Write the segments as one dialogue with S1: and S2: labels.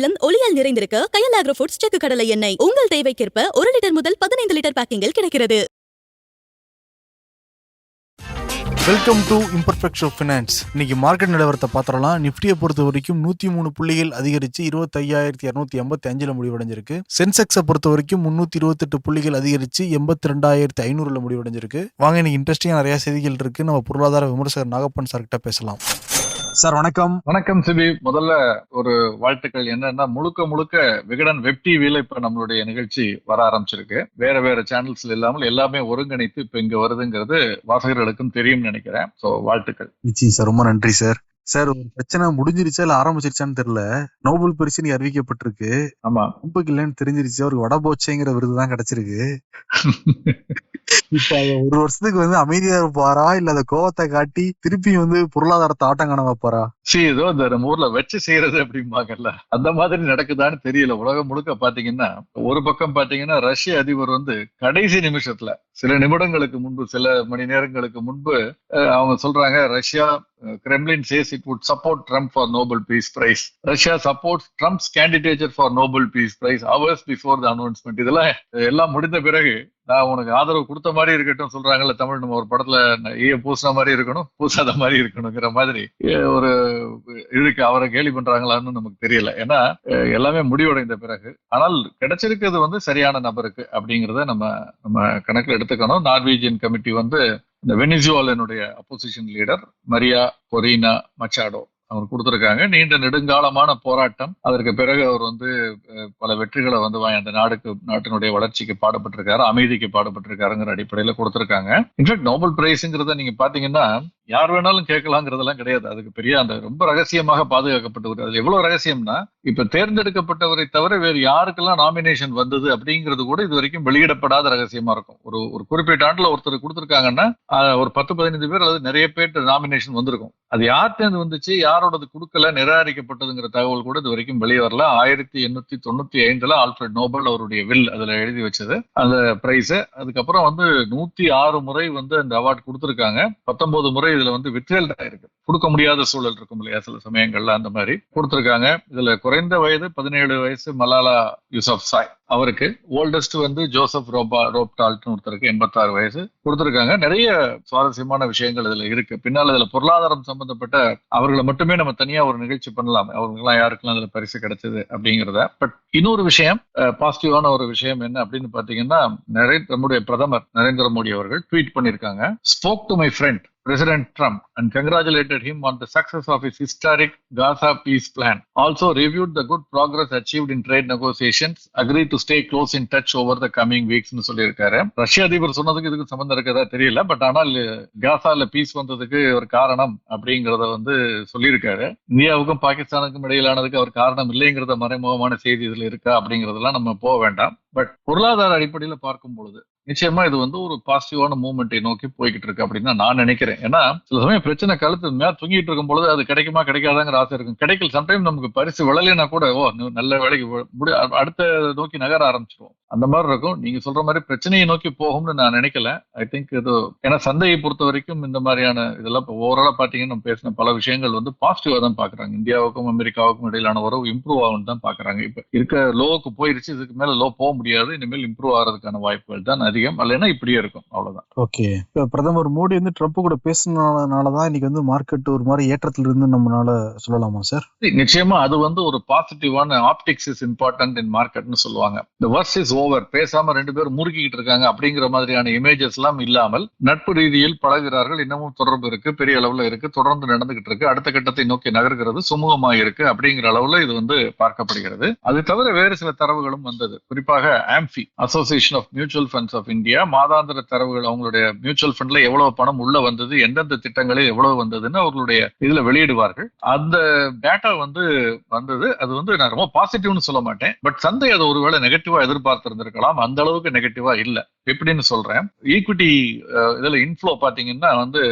S1: இல்லம் ஒளியால் நிறைந்திருக்க கயல் agro foods செக்கு கடலை எண்ணெய். உங்கள் தேவைக்கேற்ப ஒரு லிட்டர் முதல் பதினைந்து லிட்டர் பேக்கிங்கில் கிடைக்கிறது.
S2: Welcome to imperfect of finance இன்னைக்கு மார்க்கெட் நிலவரத்தை பார்த்துடலாம். நிஃப்டியை பொறுத்த வரைக்கும் நூத்தி மூணு புள்ளிகள் அதிகரிச்சு இருபத்தையாயிரத்தி இரநூத்தி எண்பத்தி அஞ்சில் முடிவடைஞ்சிருக்கு. சென்செக்ஸை பொறுத்த வரைக்கும் முந்நூற்றி இருபத்தெட்டு புள்ளிகள் அதிகரிச்சு எண்பத்தி ரெண்டாயிரத்தி ஐநூறுல முடிவடைஞ்சிருக்கு. வாங்க இன்னைக்கு இன்ட்ரெஸ்டிங்காக நிறைய செய்திகள் இருக்கு. நம்ம பொருளாதார விமர்சகர் நாகப்பன் சார்கிட்ட பேசலாம். சார் வணக்கம்.
S3: வணக்கம் சிபி. முதல்ல ஒரு வாழ்த்துக்கள். என்னன்னா முழுக்க முழுக்க விகடன் வெப் டிவில இப்ப நம்மளுடைய நிகழ்ச்சி வர ஆரம்பிச்சிருக்கு. வேற வேற சேனல்ஸ்ல இல்லாமல் எல்லாமே ஒருங்கிணைத்து இப்ப இங்க வருதுங்கிறது வாசகர்களுக்கும் தெரியும் நினைக்கிறேன். சோ வாழ்த்துக்கள்.
S2: நிச்சயம் சார். ரொம்ப நன்றி சார். சார் ஒரு பிரச்சனை முடிஞ்சிருச்சா இல்ல ஆரம்பிச்சிருச்சான்னு தெரியல. நோபல் பரிசு நீ அறிவிக்கப்பட்டிருக்கு.
S3: ஆமா.
S2: நம்புக்கு இல்லைன்னு தெரிஞ்சிருச்சு. அவருக்கு வடபோச்சேங்கிற விருது தான் கிடைச்சிருக்கு. இப்ப ஒரு வருஷத்துக்கு வந்து அமைதியா இருப்பாரா? இல்ல அந்த கோவத்தை காட்டி திருப்பி வந்து பொருளாதாரத்தை ஆட்டம் காண வைப்பாரா
S3: சரி ஏதோ இந்த நம்ம ஊர்ல வச்சு செய்யறது அப்படிம்பாங்கல்ல. அந்த மாதிரி நடக்குதான்னு தெரியல. உலகம் முழுக்க பாத்தீங்கன்னா ஒரு பக்கம் பாத்தீங்கன்னா ரஷ்ய அதிபர் வந்து கடைசி நிமிஷத்துல சில நிமிடங்களுக்கு முன்பு சில மணி நேரங்களுக்கு முன்பு அவங்க சொல்றாங்க Russia Kremlin says it would support Trump for Nobel peace prize Russia support Trump's candidature for Nobel peace prize hours before the announcement இதெல்லாம் எல்லாம் முடிந்த பிறகு நான் உனக்கு ஆதரவு கொடுத்த மாதிரி இருக்கட்டும் சொல்றாங்கல்ல தமிழ் நம்ம ஒரு படத்துல ஈய பூசின மாதிரி இருக்கணும் பூசாத மாதிரி இருக்கணுங்கிற மாதிரி. ஒரு இருக்கு அவரை கேலி பண்றாங்களான்னு நமக்கு தெரியல. ஏன்னா எல்லாமே முடிவடைந்த பிறகு ஆனால் கிடைச்சிருக்கிறது வந்து சரியான நபருக்கு அப்படிங்கிறத நம்ம நம்ம கணக்கில் எடுத்துக்கணும். நார்வீஜியன் கமிட்டி வந்து இந்த வெனிசுவாலனுடைய opposition leader Maria Corina Machado அவர் கொடுத்திருக்காங்க. நீண்ட நெடுங்காலமான போராட்டம். அதற்கு பிறகு அவர் வந்து பல வெற்றிகளை வந்து அந்த நாடுக்கு நாட்டினுடைய வளர்ச்சிக்கு பாடுபட்டிருக்காரு அமைதிக்கு பாடுபட்டிருக்காருங்கிற அடிப்படையில கொடுத்திருக்காங்க. இன்ஃபேக்ட் நோபல் பிரைஸ்ங்கிறத நீங்க பாத்தீங்கன்னா யார் வேணாலும் கேட்கலாங்கிறதெல்லாம் கிடையாது. அதுக்கு பெரிய அந்த ரொம்ப ரகசியமாக பாதுகாக்கப்பட்டு அது எவ்வளவு ரகசியம்னா இப்ப தேர்ந்தெடுக்கப்பட்டவரை தவிர வேறு யாருக்கெல்லாம் நாமினேஷன் வந்தது அப்படிங்கிறது கூட இது வரைக்கும் வெளியிடப்படாத ரகசியமா இருக்கும். ஒரு ஒரு குறிப்பிட்ட ஆண்டுல ஒருத்தர் கொடுத்திருக்காங்கன்னா ஒரு பத்து பதினைந்து பேர் அல்லது நிறைய பேர் நாமினேஷன் வந்திருக்கும். அது யார்கிட்ட வந்துச்சு? யார் யாரோடது கொடுக்கல நிராகரிக்கப்பட்டதுங்கிற தகவல் கூட இது வரைக்கும் வெளியே வரல ஆயிரத்தி எண்ணூத்தி தொண்ணூத்தி ஐந்துல ஆல்ஃபிரட் நோபல் அவருடைய வில் அதுல எழுதி வச்சது அந்த பிரைஸ் அதுக்கப்புறம் வந்து நூத்தி ஆறு முறை வந்து அந்த அவார்ட் கொடுத்துருக்காங்க. பத்தொன்பது முறை இதுல வந்து வித்ஹெல்ட் ஆயிருக்கு கொடுக்க முடியாத சூழல் இருக்கும் இல்லையா சில சமயங்கள்ல அந்த மாதிரி. கொடுத்துருக்காங்க. இதுல குறைந்த வயது பதினேழு வயசு மலாலா யூசப் சாய். அவருக்கு ஓல்டஸ்ட் வந்து ஜோசப் ரோபா ரோப்டால்ட்னு ஒருத்தருக்கு எண்பத்தாறு வயசு கொடுத்துருக்காங்க. நிறைய சுவாரஸ்யமான விஷயங்கள் இதுல இருக்கு. பின்னால் இதுல பொருளாதாரம் சம்பந்தப்பட்ட அவர்களை மட்டுமே நம்ம தனியா ஒரு நிகழ்ச்சி பண்ணலாம். அவங்களுக்குலாம் யாருக்கெல்லாம் இதுல பரிசு கிடைச்சது அப்படிங்கிறத. பட் இன்னொரு விஷயம் பாசிட்டிவான ஒரு விஷயம் என்ன அப்படின்னு பாத்தீங்கன்னா நிறைய நம்முடைய பிரதமர் நரேந்திர மோடி அவர்கள் ட்வீட் பண்ணியிருக்காங்க. Spoke to my friend President Trump and congratulated him on the success of his historic Gaza peace plan. Also reviewed the good progress achieved in trade negotiations, agreed to stay close in touch over the coming weeks சொல்லியிருக்காரு. ரஷ்ய அதிபர் சொன்னதுக்கு இதுக்கு சம்பந்தம் இருக்கதா தெரியல but ஆனால் காசால piece வந்ததுக்கு ஒரு காரணம் அப்படிங்கறத வந்து சொல்லியிருக்காரு. இந்தியாவுக்கும் பாகிஸ்தானுக்கும் இடையிலானதுக்கு அவர் காரணம் இல்லைங்கிறத மறைமுகமான செய்தி இதுல இருக்கா அப்படிங்கறதெல்லாம் நம்ம போக வேண்டாம். பட் பொருளாதார அடிப்படையில பார்க்கும் பொழுது நிச்சயமா இது வந்து ஒரு பாசிட்டிவான மூவ்மெண்ட்டை நோக்கி போய்கிட்டு இருக்கு அப்படின்னு நான் நினைக்கிறேன். ஏன்னா சில சமயம் பிரச்சனை கழுத்து மேல தூங்கிட்டு இருக்கும் பொழுது அது கிடைக்குமா கிடைக்காதாங்கிற ஆசை இருக்கும். கிடைக்கல சம்டைம் நமக்கு பரிசு விழலைன்னா கூட ஓ நல்ல வேலைக்கு முடி அடுத்த நோக்கி நகர ஆரம்பிச்சிருவோம். அந்த மாதிரி இருக்கும். நீங்க சொல்ற மாதிரி பிரச்சனையை நோக்கி போகும்னு நான் நினைக்கல. ஐ திங்க் இது ஏன்னா சந்தையை பொறுத்த வரைக்கும் இந்த மாதிரியான இதெல்லாம் இப்போ ஓவராலா பாத்தீங்கன்னா நம்ம பேசின பல விஷயங்கள் வந்து பாசிட்டிவா தான் பாக்குறாங்க. இந்தியாவுக்கும் அமெரிக்காவுக்கும் இடையிலான உறவு இம்ப்ரூவ் ஆகும் தான் பாக்குறாங்க. இப்ப இருக்க லோவுக்கு போயிருச்சு இதுக்கு மேல லோ போக முடியாது. இனிமேல் இம்ப்ரூவ் ஆகிறதுக்கான வாய்ப்புகள் தான் அதிகம். அல்லைன்னா இப்படியே இருக்கும். அவ்வளவுதான்.
S2: ஓகே. இப்ப பிரதமர் மோடி வந்து ட்ரம்ப் கூட பேசுனதுனாலதான் இன்னைக்கு வந்து மார்க்கெட் ஒரு மாதிரி ஏற்றத்துல இருந்து நம்மளால சொல்லலாமா சார்
S3: நிச்சயமா அது வந்து ஒரு பாசிட்டிவான ஆப்டிக்ஸ் இஸ் இம்பார்ட்டன்ட் இன் மார்க்கெட்னு சொல்லுவாங்க. இந்த வர்ஸ் இஸ் ஓவர் பேசாம ரெண்டு பேரும் முறுக்கிக்கிட்டு இருக்காங்க அப்படிங்கிற மாதிரியான இமேஜஸ் எல்லாம் இல்லாமல் நட்பு ரீதியில் பழகுகிறார்கள். இன்னமும் தொடர்பு இருக்கு பெரிய அளவுல இருக்கு தொடர்ந்து நடந்துகிட்டு இருக்கு. அடுத்த கட்டத்தை நோக்கி நகர்கிறது சுமூகமா இருக்கு அப்படிங்கிற அளவுல இது வந்து பார்க்கப்படுகிறது. அது தவிர வேறு சில தரவுகளும் வந்தது. குறிப்பாக AMFI association of mutual funds of India மாதாந்திர தரவுகள் அவங்களுடைய மியூச்சுவல் ஃபண்ட்ல எவ்வளவு பணம் உள்ள வந்தது எந்தெந்த திட்டங்களில் எவ்வளவு வந்ததுன்னு அவர்களுடைய இதுல வெளியிடுவார்கள். அந்த டேட்டா வந்து வந்தது. அது வந்து நான் ரொம்ப பாசிட்டிவ்னு சொல்ல மாட்டேன். பட் சந்தை அதை ஒருவேளை நெகட்டிவா எதிர்பார்த்திருந்திருக்கலாம். அந்த அளவுக்கு நெகட்டிவா இல்ல. எப்படின்னு சொல்றேன். ஈக்விட்டி இதுல இன்ஃப்ளோ பாத்தீங்கன்னா வந்து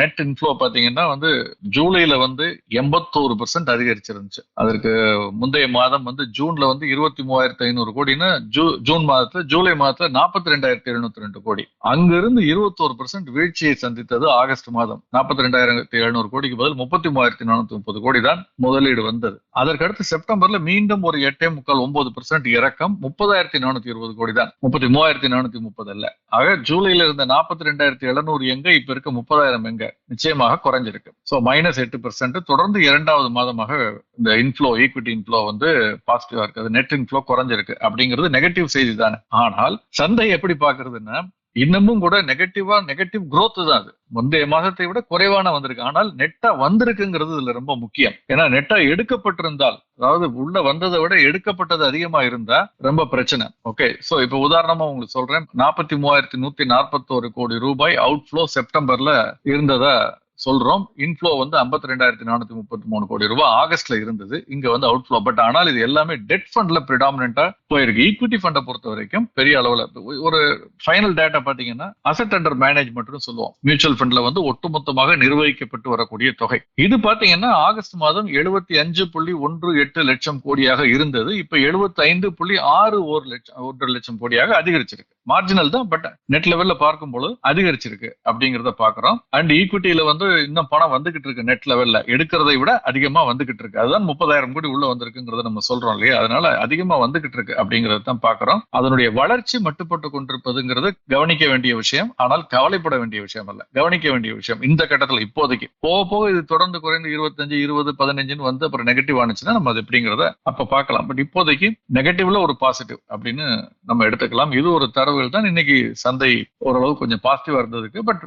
S3: நெட் இன்ஃப்ளோ பாத்தீங்கன்னா வந்து ஜூலைல வந்து எண்பத்தோரு பெர்சென்ட் அதிகரிச்சிருந்துச்சு. அதற்கு முந்தைய மாதம் வந்து ஜூன்ல வந்து இருபத்தி மூவாயிரத்தி ஐநூறு கோடின்னு ஜூ ஜூன் மாதத்துல ஜூலை மாதத்துல நாற்பத்தி நாற்பத்தி ரெண்டாயிரத்தி எழுநூத்தி ரெண்டு கோடி. அங்கிருந்து இருபத்தோரு பெர்சென்ட் வீழ்ச்சியை சந்தித்தது ஆகஸ்ட் மாதம். நாற்பத்தி ரெண்டாயிரத்தி எழுநூறு கோடிக்கு பதில் முப்பத்தி மூவாயிரத்தி நானூத்தி முப்பது கோடி தான் முதலீடு வந்தது. அதற்கடுத்து செப்டம்பர்ல மீண்டும் ஒரு எட்டே முக்கால் ஒன்பது பெர்சென்ட் இறக்கம் முப்பதாயிரத்தி நானூத்தி இருபது கோடி தான். முப்பத்தி மூவாயிரத்தி நானூத்தி முப்பது இல்ல ஆக ஜூலைல இருந்த நாற்பத்தி ரெண்டாயிரத்தி எழுநூறு எங்க இப்ப இருக்க முப்பதாயிரம் எங்க நிச்சயமாக குறைஞ்சிருக்கு. சோ மைனஸ் எட்டு பெர்சென்ட் தொடர்ந்து இரண்டாவது மாதமாக இந்த இன்ஃப்ளோ ஈக்விட்டி இன்ஃப்ளோ வந்து பாசிட்டிவா இருக்குது. நெட் இன்ஃப்ளோ குறைஞ்சிருக்கு. அப்படிங்கிறது நெகட்டிவ் செய்தி தானே. ஆனால் சந்தை எப்படி பாக்குறதுன்னா இன்னமும் கூட நெகட்டிவா நெகட்டிவ் குரோத் தான் அது. முந்தைய மாதத்தை விட குறைவான வந்திருக்கு. ஆனால் நெட்டா வந்திருக்குங்கிறது இதுல ரொம்ப முக்கியம். ஏன்னா நெட்டா எடுக்கப்பட்டிருந்தால் அதாவது உள்ள வந்ததை விட எடுக்கப்பட்டது அதிகமா இருந்தா ரொம்ப பிரச்சனை. ஓகே சோ இப்ப உதாரணமா உங்களுக்கு சொல்றேன். நாற்பத்தி மூவாயிரத்தி நூத்தி நாற்பத்தோரு கோடி ரூபாய் அவுட்ஃப்ளோ செப்டம்பர்ல இருந்ததா சொல்றோம். இன்ஃப்ளோ வந்து ஐம்பத்தி ரெண்டாயிரத்தி நானூத்தி முப்பத்தி மூணு கோடி ரூபாய் ஆகஸ்ட்ல இருந்தது. இங்க வந்து அவுட்ஃப்ளோ பட் ஆனால் இது எல்லாமே டெட் ஃபண்ட்ல பிரிடாமினா போயிருக்கு. ஈக்விட்டி ஃபண்டை பொறுத்த வரைக்கும் பெரிய அளவுல ஒரு ஃபைனல் டேட்டா பாத்தீங்கன்னா அசட் அண்டர் மேனேஜ்மெண்ட்னு சொல்லுவோம். மியூச்சுவல் ஃபண்ட்ல வந்து ஒட்டுமொத்தமாக நிர்வகிக்கப்பட்டு வரக்கூடிய தொகை. இது பாத்தீங்கன்னா ஆகஸ்ட் மாதம் எழுபத்தி அஞ்சு புள்ளி ஒன்று எட்டு லட்சம் கோடியாக இருந்தது. இப்ப எழுபத்தி ஐந்து புள்ளி ஆறு ஒரு லட்சம் ஒன்றரை லட்சம் கோடியாக அதிகரிச்சிருக்கு. மார்ஜினல் தான் பட் நெட் லெவல்ல பார்க்கும் பொழுது அதிகரிச்சிருக்கு அப்படிங்கிறத பாக்குறோம் அண்ட் ஈக்விட்டியில வந்து இன்னும் பணம் வந்துகிட்டு இருக்கு நெட் லெவல்ல எடுக்கிறதை விட அதிகமா வந்துகிட்டு இருக்கு. அதுதான் முப்பதாயிரம் கோடி உள்ள வந்திருக்குங்கிறத நம்ம சொல்றோம் இல்லையா? அதனால அதிகமா வந்துகிட்டு இருக்கு அப்படிங்கறத தான் பாக்குறோம் அதனுடைய வளர்ச்சி மட்டுப்பட்டு கொண்டிருப்பதுங்கிறது கவனிக்க வேண்டிய விஷயம். ஆனால் கவலைப்பட வேண்டிய விஷயம் அல்ல. கவனிக்க வேண்டிய விஷயம். இந்த கட்டத்துல இப்போதைக்கு. போக போக இது தொடர்ந்து குறைந்து இருபத்தஞ்சு இருபது பதினஞ்சுன்னு வந்து அப்புறம் நெகட்டிவ் ஆனிச்சுன்னா நம்ம அது எப்படிங்கிறத அப்ப பார்க்கலாம். பட் இப்போதைக்கு நெகட்டிவ்ல ஒரு பாசிட்டிவ் அப்படின்னு நம்ம எடுத்துக்கலாம். இது ஒரு தரவுகள் தான். இன்னைக்கு சந்தை ஓரளவு கொஞ்சம் பாசிட்டிவா இருந்ததுக்கு. பட்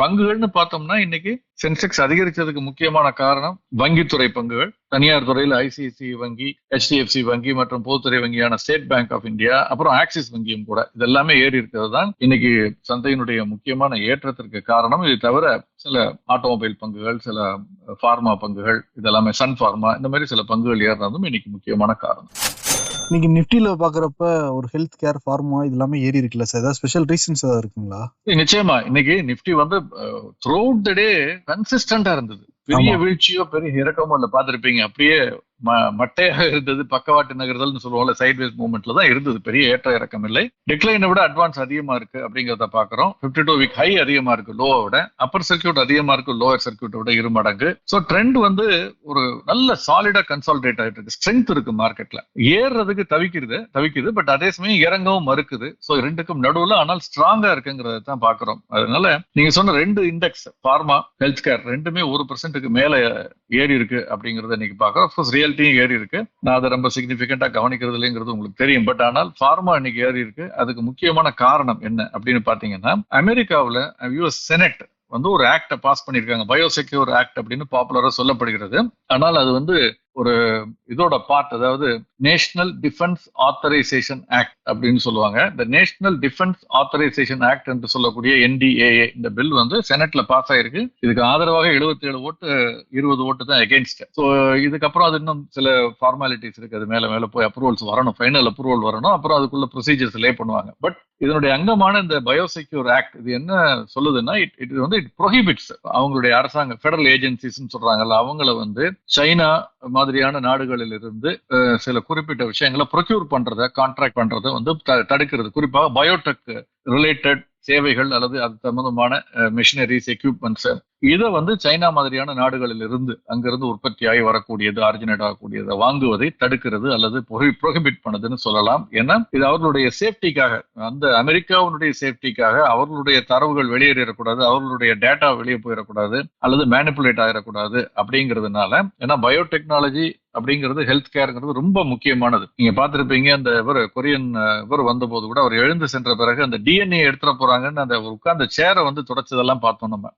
S3: பங்குகள்னு பார்த்தோம்னா இன்னைக்கு சென்செக்ஸ் அதிகரிச்சதுக்கு முக்கியமான காரணம் வங்கித்துறை பங்குகள். தனியார் துறையில் ஐசிஐசி வங்கி ஹெச்டிஎஃப்சி வங்கி மற்றும் பொதுத்துறை வங்கியான ஸ்டேட் பேங்க் ஆஃப் இந்தியா அப்புறம் ஆக்சிஸ் வங்கியும் கூட. இதெல்லாமே ஏறி இருக்கிறது தான் இன்னைக்கு சந்தையினுடைய முக்கியமான ஏற்றத்திற்கு காரணம். இது தவிர சில ஆட்டோமொபைல் பங்குகள் சில ஃபார்மா பங்குகள் இதெல்லாமே சன் ஃபார்மா இந்த மாதிரி சில பங்குகள் ஏறினதும் இன்னைக்கு முக்கியமான காரணம்.
S2: இன்னைக்கு நிப்டில பாக்குறப்ப ஒரு ஹெல்த் கேர் ஃபார்மா இது எல்லாமே ஏறி இருக்குல்ல சார் ஏதாவது ஸ்பெஷல் ரீசன்ஸ் ஏதாவது இருக்குங்களா?
S3: நிச்சயமா. இன்னைக்கு நிப்டி வந்து த்ரூ த டே கன்சிஸ்டன்டா இருந்தது. பெரிய. வீழ்ச்சியோ பெரிய இறக்கமோ இல்ல பாத்திருப்பீங்க அப்படியே ம- மட்டையாக இருந்தது பக்கவாட்டு நகர்தல்னு சொல்லுவோம்ல சைட்வேஸ் மூவ்மெண்ட்ல தான் இருந்தது. பெரிய ஏற்ற இறக்கம் இல்லை. டிக்ளைனை விட அட்வான்ஸ் அதிகமா இருக்கு அப்படிங்கிறத பாக்குறோம் 52 டூ வீக் ஹை அதிகமா இருக்கு லோவை விட. அப்பர் சர்க்கியூட் அதிகமா இருக்கு லோவர் சர்க்கியூட்டை விட இரு மடங்கு. ஸோ ட்ரெண்ட் வந்து ஒரு நல்ல சாலிடா கன்சால்டேட் ஆயிட்டு இருக்கு. ஸ்ட்ரென்த் இருக்கு மார்க்கெட்ல ஏறுறதுக்கு தவிக்கிறது தவிக்குது பட் அதே சமயம் இறங்கவும் மறுக்குது. ஸோ ரெண்டுக்கும் நடுவுல ஆனால் ஸ்ட்ராங்கா இருக்குங்கிறத தான் பாக்குறோம் அதனால நீங்க சொன்ன ரெண்டு இண்டெக்ஸ் ஃபார்மா ஹெல்த் கேர் ரெண்டுமே ஒரு பர்சன்ட்டுக்கு மேல ஏறி இருக்கு அப்படிங்கறத இன்னைக்கு பாக்குறோம் ரியல்ட்டியும் ஏறி இருக்கு. நான் அதை ரொம்ப சிக்னிபிகண்டா கவனிக்கிறது இல்லைங்கிறது உங்களுக்கு தெரியும். பட் ஆனால் ஃபார்மா இன்னைக்கு ஏறி இருக்கு. அதுக்கு முக்கியமான காரணம் என்ன அப்படின்னு பாத்தீங்கன்னா அமெரிக்காவுல யூஎஸ் செனட் வந்து ஒரு ஆக்ட பாஸ் பண்ணிருக்காங்க பயோசெக்யூர் ஆக்ட் அப்படின்னு பாப்புலரா சொல்லப்படுகிறது. ஆனால் அது வந்து ஒரு இதோட பார்ட் அதாவது நேஷனல் டிஃபென்ஸ் ஆத்தரைசேஷன் ஆக்ட் அப்படின்னு சொல்லுவாங்க. இந்த நேஷனல் டிஃபென்ஸ் ஆத்தரைசேஷன் ஆக்ட் என்று சொல்லக்கூடிய என்டிஏஏ இந்த பில் வந்து செனட்ல பாஸ் ஆயிருக்கு. இதுக்கு ஆதரவாக 77 ஏழு ஓட்டு இருபது ஓட்டு தான் எகேன்ஸ்ட் ஸோ இதுக்கப்புறம் அது இன்னும் சில ஃபார்மாலிட்டிஸ் இருக்கு. அது மேல மேல போய் அப்ரூவல்ஸ் வரணும். ஃபைனல் அப்ரூவல் வரணும். அப்புறம் அதுக்குள்ள ப்ரொசீஜர்ஸ் லே பண்ணுவாங்க. பட் இதனுடைய அங்கமான இந்த பயோசெக்யூர் ஆக்ட் இது என்ன சொல்லுதுன்னா இட் இட் வந்து இட் ப்ரொஹிபிட்ஸ் அவங்களுடைய அரசாங்க ஃபெடரல் ஏஜென்சிஸ் சொல்றாங்கல்ல அவங்கள வந்து சைனா மாதிரியான நாடுகளில் இருந்து சில குறிப்பிட்ட விஷயங்களை ப்ரொக்யூர் பண்றத கான்ட்ராக்ட் பண்றதை வந்து தடுக்கிறது. குறிப்பாக பயோடெக் ரிலேட்டட் சேவைகள் அல்லது அது சம்பந்தமான மிஷினரிஸ் எக்யூப்மெண்ட்ஸ் இதை வந்து சைனா மாதிரியான நாடுகளில் இருந்து அங்கிருந்து உற்பத்தியாகி வரக்கூடியது ஆரிஜினேட் ஆகக்கூடியதை வாங்குவதை தடுக்கிறது அல்லது ப்ரொஹிபிட் பண்ணுதுன்னு சொல்லலாம். ஏன்னா இது அவர்களுடைய சேஃப்டிக்காக அந்த அமெரிக்காவுடைய சேஃப்டிக்காக அவர்களுடைய தரவுகள் வெளியேறிடக்கூடாது அவர்களுடைய டேட்டா வெளியே போயிடக்கூடாது அல்லது மேனிப்புலேட் ஆகிடக்கூடாது அப்படிங்கிறதுனால ஏன்னா பயோடெக்னாலஜி அப்படிங்கிறது ஹெல்த் கேர்ங்கிறது ரொம்ப முக்கியமானது. நீங்க பார்த்திருப்பீங்க அந்த இவர் கொரியன் இவர் வந்தபோது கூட அவர் எழுந்து சென்ற பிறகு அந்த டிஎன்ஏ எடுத்துட போறாங்கன்னு அந்த உட்கார்ந்த சேரை வந்து தொடச்சதெல்லாம் பார்த்தோம் நம்ம.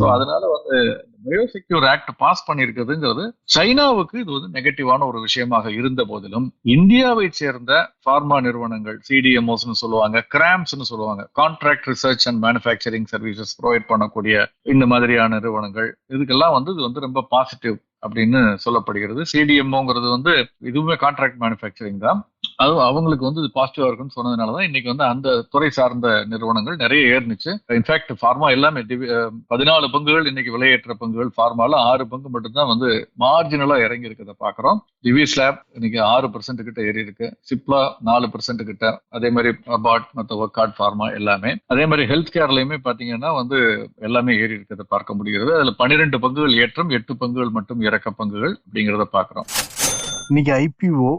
S3: சோ அதனால வந்து பயோசெக்யூர் ஆக்ட் பாஸ் பண்ணியிருக்குதுங்கிறது சைனாவுக்கு இது வந்து நெகட்டிவான ஒரு விஷயமாக இருந்த போதிலும் இந்தியாவை சேர்ந்த பார்மா நிறுவனங்கள் சிடிஎம்ஓஸ்னு சொல்லுவாங்க கிராம்ஸ்னு சொல்லுவாங்க contract research and manufacturing services provide பண்ணக்கூடிய இந்த மாதிரியான நிறுவனங்கள் இதுக்கெல்லாம் வந்து இது வந்து ரொம்ப பாசிட்டிவ் அப்படின்னு சொல்லப்படுகிறது. சிடிஎம்ஓங்கிறது வந்து இதுவுமே கான்ட்ராக்ட் மேனுஃபேக்சரிங் தான். அது அவங்களுக்கு வந்து இது பாசிட்டிவா இருக்குன்னு சொன்னதுனாலதான் இன்னைக்கு வந்து அந்த துறை சார்ந்த நிறுவனங்கள் நிறைய ஏறினுச்சு. இன்ஃபேக்ட் ஃபார்மா எல்லாமே பதினாலு பங்குகள் இன்னைக்கு விலையேற்ற பங்குகள் ஃபார்மால ஆறு பங்கு மட்டும்தான் வந்து மார்ஜினலா இறங்கி இருக்கிறத பாக்குறோம். டிவிஸ் லேப் இன்னைக்கு ஆறு பர்சன்ட் கிட்ட ஏறி இருக்கு சிப்லா நாலு பர்சன்ட் கிட்ட. அதே மாதிரி பாட் மற்ற ஒர்க்காட் ஃபார்மா எல்லாமே. அதே மாதிரி ஹெல்த் கேர்லயுமே பாத்தீங்கன்னா வந்து எல்லாமே ஏறி இருக்கிறத பார்க்க முடிகிறது. அதுல பன்னிரெண்டு பங்குகள் ஏற்றம் எட்டு பங்குகள் மட்டும் இறக்க பங்குகள் அப்படிங்கிறத பாக்குறோம்.
S2: இன்னைக்கு ஐபிஓ.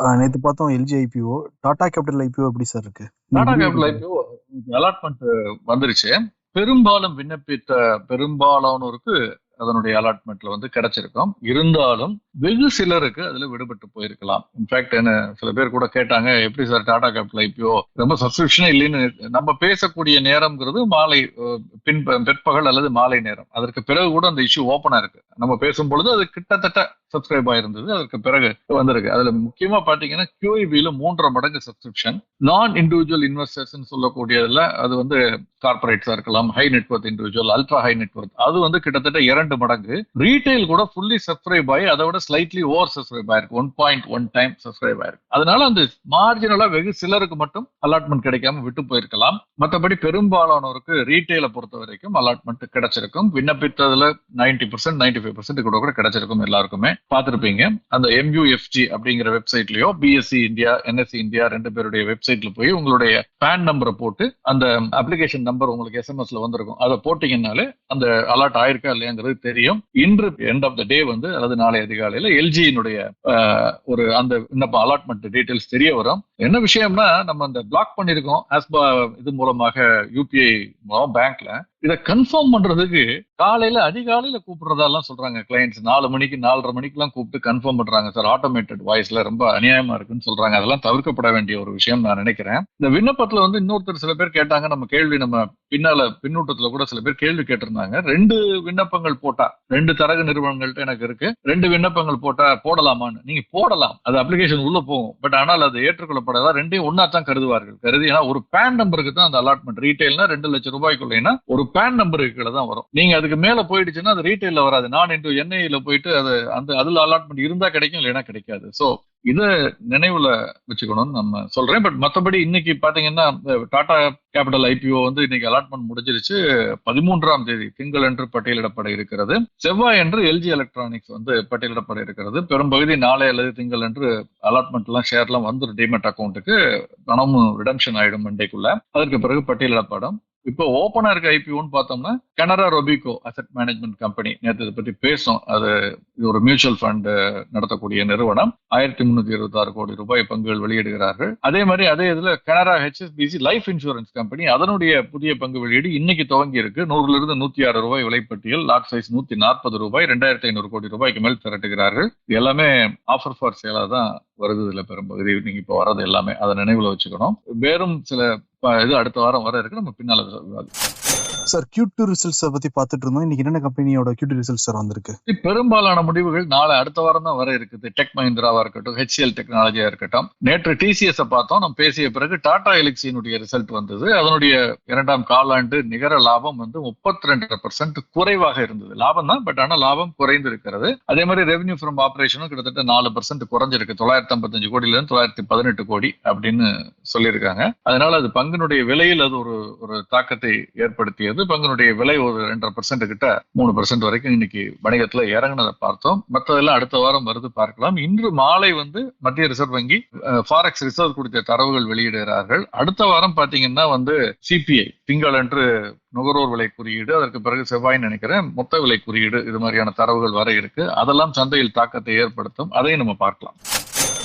S2: நேத்து பார்த்தோம் LG IPO Tata capital IPO எப்படி சார் இருக்கு?
S3: டாடா கேபிட்டல் ஐபிஓ அலாட்மெண்ட் வந்துருச்சு. பெரும்பாலும் விண்ணப்பித்த பெரும்பாலானோருக்கு அதனுடைய அலாட்மெண்ட்ல வந்து கிடைச்சிருக்கும். இருந்தாலும் வெகு சிலருக்கு அதுல விடுபட்டு போயிருக்கலாம். இன்ஃபேக்ட் என்ன சில பேர் கூட கேட்டாங்க எப்படி சார் டாடா கேபிட்டல் ஐபிஓ ரொம்ப சப்ஸ்கிரிப்ஷனே இல்லைன்னு நம்ம பேசக்கூடிய நேரம்ங்கிறது மாலை பின் பிற்பகல் அல்லது மாலை நேரம். அதற்கு பிறகு கூட அந்த இஷ்யூ ஓப்பனா இருக்கு. நம்ம பேசும் பொழுது அது கிட்டத்தட்ட சப்ஸ்கிரைப் ஆயிருந்தது. அதற்கு பிறகு வந்திருக்கு. அதுல முக்கியமா பாத்தீங்கன்னா QIB மூன்றரை மடங்கு சப்ஸ்கிரிப்ஷன் நான் இண்டிவிஜுவல் இன்வெஸ்டர்ஸ் சொல்லக்கூடியதுல அது வந்து கார்பரேட்ஸா இருக்கலாம். High network individual ultra high network அது வந்து கிட்டத்தட்ட இரண்டு மடங்கு. ரீட்டைல் கூட ஃபுல்லி சப்ஸ்கிரைப் ஆகி அதை விட ஸ்லைட்லி ஓவர் சப்ஸ்கிரைப் ஆயிருக்கு. One point one time subscribe ஆயிருக்கு. அதனால அந்த மார்ஜினலா வெகு சிலருக்கு மட்டும் அலாட்மெண்ட் கிடைக்காம விட்டு போயிருக்கலாம். மற்றபடி பெரும்பாலானோருக்கு ரீட்டைலை பொறுத்த வரைக்கும் அலாட்மெண்ட் கிடைச்சிருக்கும். விண்ணப்பித்ததுல ninety percent ninety five percent கூட கூட கிடைச்சிருக்கும் எல்லாருக்குமே. பார்த்திருப்பீங்க. அந்த எம்யூஎஃப்ஜி அப்படிங்கிற வெப்சைட்லயோ பிஎஸ்சி இந்தியா என்எஸ்சி இந்தியா ரெண்டு பேருடைய வெப்சைட்ல போய் உங்களுடைய பேன் நம்பரை போட்டு அந்த அப்ளிகேஷன் நம்பர் உங்களுக்கு எஸ்எம்எஸ்ல வந்திருக்கும். அதை போட்டீங்கன்னாலே அந்த அலர்ட் ஆயிருக்கா இல்லையாங்கிறது தெரியும். இன்று எண்ட் ஆஃப் த டே வந்து அதாவது நாளை அதிகாலையில எல்ஜியினுடைய ஒரு அந்த விண்ணப்ப அலாட்மெண்ட் டீடைல்ஸ் தெரிய வரும். என்ன விஷயம்னா நம்ம அந்த பிளாக் பண்ணிருக்கோம் ஆஸ்பா இது மூலமாக யூபிஐ மூலம் பேங்க்ல இதை கன்ஃபார்ம் பண்றதுக்கு காலையில அதிகாலையில கூப்பிடுறதெல்லாம் சொல்றாங்க கிளைண்ட்ஸ் நாலு மணிக்கு நாலரை மணிக்கு எல்லாம் கூப்பிட்டு கன்ஃபார்ம் பண்றாங்க சார். ஆட்டோமேட்டட் வாய்ஸ்ல ரொம்ப அநியாயமா இருக்குன்னு சொல்றாங்க. அதெல்லாம் தவிர்க்கப்பட வேண்டிய ஒரு விஷயம் நான் நினைக்கிறேன். இந்த விண்ணப்பத்துல வந்து இன்னொருத்தர் சில பேர் கேட்டாங்க. நம்ம கேள்வி நம்ம பின்னால பின்னூட்டத்துல கூட சில பேர் கேள்வி கேட்டிருந்தாங்க. ரெண்டு விண்ணப்பங்கள் போட்டா ரெண்டு தரகு நிறுவனங்கள்ட்ட எனக்கு இருக்கு. ரெண்டு விண்ணப்பங்கள் போட்டா போடலாமான்னு. நீங்க போடலாம். அது அப்ளிகேஷன் உள்ள போகும். பட் ஆனால் அது ஏற்றுக்கொள்ளப்படாதா? ரெண்டையும் ஒன்னா தான் கருதுவார்கள். கருதி ஏன்னா ஒரு பேன் நம்பருக்கு தான் அந்த அலாட்மெண்ட் ரீட்டைல்னா ரெண்டு லட்சம் ரூபாய்க்குள்ளேன்னா ஒரு பேன் நம்பர் கீழே தான் வரும். நீங்க அதுக்கு மேல போயிடுச்சுன்னா அது ரீட்டைல வராது. நான் இன்டூ என்ஐல போயிட்டு அது அந்த அதுல அலாட்மெண்ட் இருந்தா கிடைக்கும் இல்லைன்னா கிடைக்காது. சோ இதை நினைவுல வச்சுக்கணும்னு நம்ம சொல்றேன். பட் மத்தபடி இன்னைக்கு பாத்தீங்கன்னா டாடா கேபிட்டல் ஐபிஓ வந்து இன்னைக்கு அலாட்மெண்ட் முடிஞ்சிருச்சு. பதிமூன்றாம் தேதி திங்கள் என்று பட்டியலிடப்பட இருக்கிறது. செவ்வாய் என்று எல்ஜி எலக்ட்ரானிக்ஸ் வந்து பட்டியலிடப்பட இருக்கிறது. பெரும்பகுதி நாளை அல்லது திங்கள் என்று அலாட்மெண்ட் எல்லாம் ஷேர் எல்லாம் வந்துடும் டிமெட் அக்கௌண்ட்டுக்கு பணமும் ரிடம்ஷன் ஆயிடும் மண்டேக்குள்ள அதற்கு பிறகு பட்டியலிடப்படும். இப்போ ஓப்பனா இருக்க ஐபிஓன்னு பார்த்தோம்னா Canara Robeco asset management company நேற்று இதை பற்றி பேசும். அது இது ஒரு மியூச்சுவல் ஃபண்ட் நடத்தக்கூடிய நிறுவனம். ஆயிரத்தி முன்னூத்தி இருபத்தி ஆறு கோடி ரூபாய் பங்குகள் வெளியிடுகிறார்கள். அதே மாதிரி அதே இதுல Canara HSBC life insurance company அதனுடைய புதிய பங்கு வெளியீடு இன்னைக்கு துவங்கி இருக்கு. நூறுல இருந்து நூத்தி ஆறு ரூபாய் விலைப்பட்டியல் லாட் சைஸ் நூத்தி நாற்பது ரூபாய் ரெண்டாயிரத்தி ஐநூறு கோடி ரூபாய்க்கு மேல் திரட்டுகிறார்கள். இது எல்லாமே ஆஃபர் ஃபார் சேலா தான் வருது இதுல பெரும்பகுதி நீங்க இப்போ வர்றது எல்லாமே அதை நினைவுல வச்சுக்கணும். வேறும் சில இது அடுத்த வாரம் வர இருக்கு நம்ம பின்னால
S2: சார் கியூ டூ ரிசல்ட்ஸை பத்தி பார்த்துட்டு இருந்தோம். இன்னைக்கு என்னென்ன கம்பெனியோட கியூ ரிசல்ட்ஸ் சார் வந்திருக்கு?
S3: பெரும்பாலான முடிவுகள் நாளை அடுத்த வாரம் தான் வர இருக்குது. டெக் மஹிந்திராவா இருக்கட்டும் ஹெச்எல் டெக்னாலஜியா இருக்கட்டும். நேற்று டிசிஎஸ் பார்த்தோம். நம்ம பேசிய பிறகு டாடா எலிக்ஸினுடைய ரிசல்ட் வந்தது. அதனுடைய இரண்டாம் காலாண்டு நிகர லாபம் வந்து முப்பத்தி ரெண்டு பர்சன்ட் குறைவாக இருந்தது. லாபம் தான் பட் ஆனா லாபம் குறைந்து இருக்கிறது அதே மாதிரி ரெவன்யூ ஃப்ரம் ஆபரேஷனும் கிட்டத்தட்ட நாலு பர்சன்ட் குறைஞ்சிருக்கு. தொள்ளாயிரத்தி ஐம்பத்தஞ்சு கோடியில இருந்து தொள்ளாயிரத்தி பதினெட்டு கோடி அப்படின்னு சொல்லியிருக்காங்க. அதனால அது பங்கினுடைய விலையில் அது ஒரு ஒரு தாக்கத்தை ஏற்படுத்தியது. பங்கினுடைய விலை ஒரு ரெண்டரை பர்சன்ட் கிட்ட மூணு பர்சன்ட் வரைக்கும் இன்னைக்கு வணிகத்துல இறங்கினதை பார்த்தோம். மற்றதெல்லாம் அடுத்த வாரம் வருது பார்க்கலாம். இன்று மாலை வந்து மத்திய ரிசர்வ் வங்கி ஃபாரெக்ஸ் ரிசர்வ் குறித்த தரவுகள் வெளியிடுகிறார்கள். அடுத்த வாரம் பாத்தீங்கன்னா வந்து சிபிஐ திங்களன்று நுகர்வோர் விலை குறியீடு அதற்கு பிறகு செவ்வாய்னு நினைக்கிறேன் மொத்த விலை குறியீடு இது மாதிரியான தரவுகள் வர இருக்கு. அதெல்லாம் சந்தையில் தாக்கத்தை ஏற்படுத்தும். அதையும் நம்ம பார்க்கலாம்.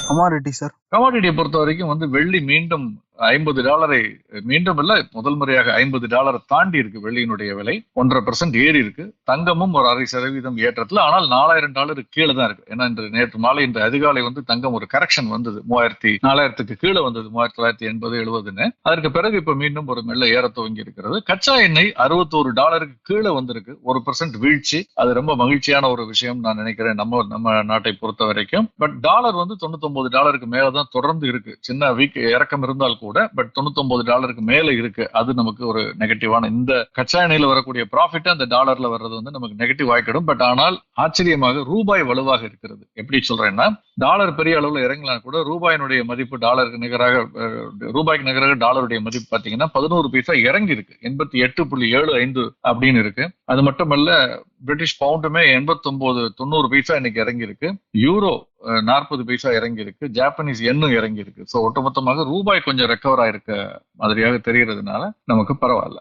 S2: கமாடிட்டி சார்
S3: கமாடிட்டியை பொறுத்த வரைக்கும் வந்து வெள்ளி மீண்டும் ஐம்பது டாலரை மீண்டும் இல்ல முதல் முறையாக ஐம்பது டாலரை தாண்டி இருக்கு வெள்ளியினுடைய விலை. ஒன்றரை பர்சன்ட் ஏறி இருக்கு. தங்கமும் ஒரு அரை சதவீதம் ஏற்றத்துல ஆனால் நாலாயிரம் டாலர் கீழே தான் இருக்கு. ஏன்னா இன்று நேற்று மாலை இன்று அதிகாலை வந்து தங்கம் ஒரு கரெக்ஷன் வந்தது. மூவாயிரத்தி நாலாயிரத்துக்கு கீழே வந்தது. மூவாயிரத்தி தொள்ளாயிரத்தி எண்பது எழுபதுன்னு அதற்கு பிறகு இப்ப மீண்டும் ஒரு மெல்ல ஏற துவங்கி இருக்கிறது. கச்சா எண்ணெய் அறுபத்தோரு டாலருக்கு கீழே வந்திருக்கு. ஒரு பர்சன்ட் வீழ்ச்சி. அது ரொம்ப மகிழ்ச்சியான ஒரு விஷயம் நான் நினைக்கிறேன் நம்ம நம்ம நாட்டை பொறுத்த வரைக்கும். பட் டாலர் வந்து தொண்ணூத்தி டாலருக்கு மேலதான் தொடர்ந்து இருக்கு. சின்ன வீக் இறக்கம் இருந்தால் கூட பட் தொண்ணூத்தொன்பது டாலருக்கு மேல இருக்கு. அது நமக்கு ஒரு நெகட்டிவான இந்த கச்சா எண்ணெயில வரக்கூடிய ப்ராஃபிட் அந்த டாலர்ல வர்றது வந்து நமக்கு நெகட்டிவ் ஆகிடும் பட் ஆனால் ஆச்சரியமாக ரூபாய் வலுவாக இருக்கிறது. எப்படி சொல்றேன்னா டாலர் பெரிய அளவுல இறங்கலாம் கூட ரூபாயினுடைய மதிப்பு டாலருக்கு நிகராக ரூபாய்க்கு நிகராக டாலருடைய மதிப்பு பாத்தீங்கன்னா பதினோரு பைசா இறங்கி இருக்கு. எண்பத்தி எட்டு புள்ளி ஏழு ஐந்து அப்படின்னு இருக்கு. அது மட்டுமல்ல பிரிட்டிஷ் பவுண்டுமே எண்பத்தி ஒன்பது தொண்ணூறு பைசா இன்னைக்கு இறங்கி இருக்கு. யூரோ நாற்பது பைசா இறங்கி இருக்கு ஜாப்பனீஸ் எண்ணும் இறங்கி இருக்கு ஸோ ஒட்டுமொத்தமாக ரூபாய் கொஞ்சம் ரெக்கவர் ஆயிருக்க மாதிரியாக தெரிகிறதுனால நமக்கு பரவாயில்ல.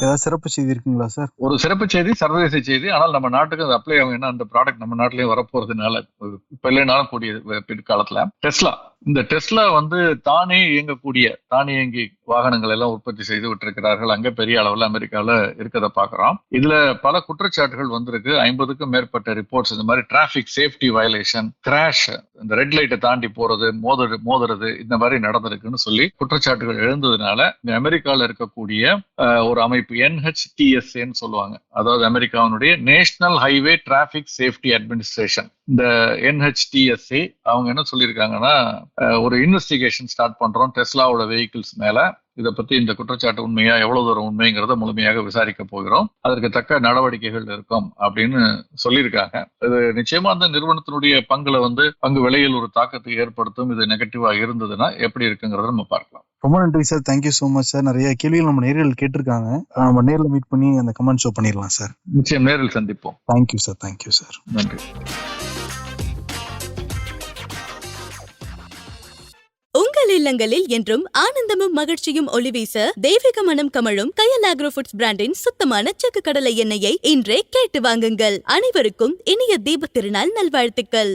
S2: ஏதாவது சிறப்பு செய்தி இருக்குங்களா சார்
S3: ஒரு சிறப்பு செய்தி சர்வதேச செய்தி. ஆனால் நம்ம நாட்டுக்கு அது அப்ளை ஆகும். ஏன்னா அந்த ப்ராடக்ட் நம்ம நாட்டிலேயே வரப்போறதுனால இப்ப இல்லைனாலும் கூடிய பிற்காலத்துல. டெஸ்லா இந்த டெஸ்லா வந்து தானே இயங்கக்கூடிய தானே இயங்கி வாகனங்கள் எல்லாம் உற்பத்தி செய்து விட்டிருக்கிறார்கள். அங்க பெரிய அளவில் அமெரிக்காவில் இருக்கிறத பார்க்குறோம். இதுல பல குற்றச்சாட்டுகள் வந்திருக்கு. ஐம்பதுக்கும் மேற்பட்ட ரிப்போர்ட்ஸ் இந்த மாதிரி டிராஃபிக் சேஃப்டி வயலேஷன் கிராஷ் இந்த ரெட் லைட்டை தாண்டி போறது மோது மோதுறது இந்த மாதிரி நடந்திருக்குன்னு சொல்லி குற்றச்சாட்டுகள் எழுந்ததுனால இந்த அமெரிக்காவில் இருக்கக்கூடிய ஒரு அமைப்பு என்ஹெச்டிஎஸ்ஏன்னு சொல்லுவாங்க. அதாவது அமெரிக்காவினுடைய national highway traffic safety administration இந்த என்ஹெச்டிஎஸ்ஏ அவங்க என்ன சொல்லியிருக்காங்கன்னா ஒரு இன்வெஸ்டிகேஷன் ஸ்டார்ட் பண்றோம் டெஸ்லாவோட வெஹிக்கிள்ஸ் மேல. இதை பத்தி இந்த குற்றச்சாட்டு உண்மையா எவ்வளவு தூரம் உண்மைங்கிறத முழுமையாக விசாரிக்க போகிறோம். அதற்கு தக்க நடவடிக்கைகள் இருக்கும் அப்படின்னு சொல்லியிருக்காங்க. இது நிச்சயமா அந்த நிறுவனத்தினுடைய பங்குல வந்து பங்கு விலையில் ஒரு தாக்கத்தை ஏற்படுத்தும் இது நெகட்டிவா இருந்ததுன்னா எப்படி இருக்குங்கிறத நம்ம பார்க்கலாம்.
S2: ரொம்ப நன்றி sir. Thank you so much sir. நிறைய கேள்விகள் நம்ம நேரில் கேட்டிருக்காங்க. நம்ம நேரில் மீட் பண்ணி அந்த கமெண்ட் ஷோ பண்ணிடலாம் சார்.
S3: நிச்சயம் நேரில் சந்திப்போம்.
S2: தேங்க்யூ சார் தேங்க்யூ சார்
S3: நன்றி.
S1: இல்லங்களில் என்றும் ஆனந்தமும் மகிழ்ச்சியும் ஒளிவீச தெய்வீக மனம் கமழும் கயல் ஆக்ரோ ஃபுட்ஸ் பிராண்டின் சுத்தமான செக்கு கடலை எண்ணெயை இன்றே கேட்டு வாங்குங்கள். அனைவருக்கும் இனிய தீபத் திருநாள் நல்வாழ்த்துக்கள்.